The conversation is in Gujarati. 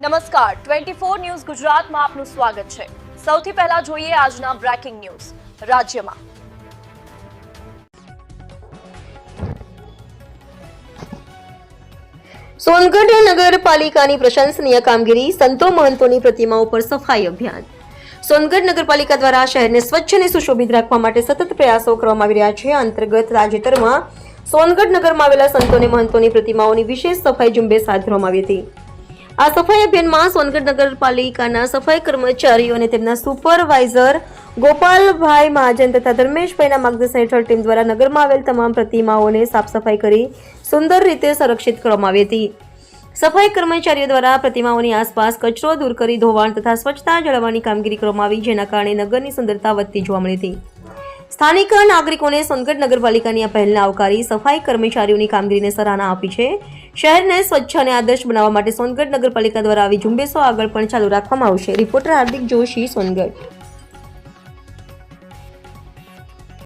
નમસ્કાર. ટ્વેન્ટી ફોર ન્યૂઝ ગુજરાતમાં આપનું સ્વાગત છે. સૌથી પહેલા જોઈએ આજના બ્રેકિંગ ન્યૂઝ. રાજ્યમાં સોનગઢ નગરપાલિકાની પ્રશંસનીય કામગીરી સંતો મહંતોની પ્રતિમાઓ પર સફાઈ અભિયાન. સોનગઢ નગરપાલિકા દ્વારા શહેરને સ્વચ્છ અને સુશોભિત રાખવા માટે સતત પ્રયાસો કરવામાં આવી રહ્યા છે. અંતર્ગત તાજેતરમાં સોનગઢ નગરમાં આવેલા સંતો અને મહંતોની પ્રતિમાઓની વિશેષ સફાઈ ઝુંબેશ હાથ ધરવામાં આવી હતી. આ સફાઈ અભિયાનમાં સોનગઢ નગરપાલિકાના સફાઈ કર્મચારીઓ અને તેમના સુપરવાઇઝર ગોપાલભાઈ મહાજન તથા ધર્મેશભાઈના માર્ગદર્શન હેઠળ ટીમ દ્વારા નગરમાં આવેલ તમામ પ્રતિમાઓને સાફ સફાઈ કરી સુંદર રીતે સંરક્ષિત કરવામાં આવી હતી. સફાઈ કર્મચારીઓ દ્વારા પ્રતિમાઓની આસપાસ કચરો દૂર કરી ધોવાણ તથા સ્વચ્છતા જાળવવાની કામગીરી કરવામાં આવી, જેના કારણે નગરની સુંદરતા વધતી જોવા મળી હતી. સ્થાનિક નાગરિકોને સોનગઢ નગરપાલિકાની આ પહેલને આવકારી સફાઈ કર્મચારીઓની કામગીરીને સરાહના આપી છે. શહેરને સ્વચ્છ અને આદર્શ બનાવવા માટે સોનગઢ નગરપાલિકા દ્વારા આવી ઝુંબેશો આગળ પણ ચાલુ રાખવામાં આવશે. રિપોર્ટર હાર્દિક જોશી, સોનગઢ.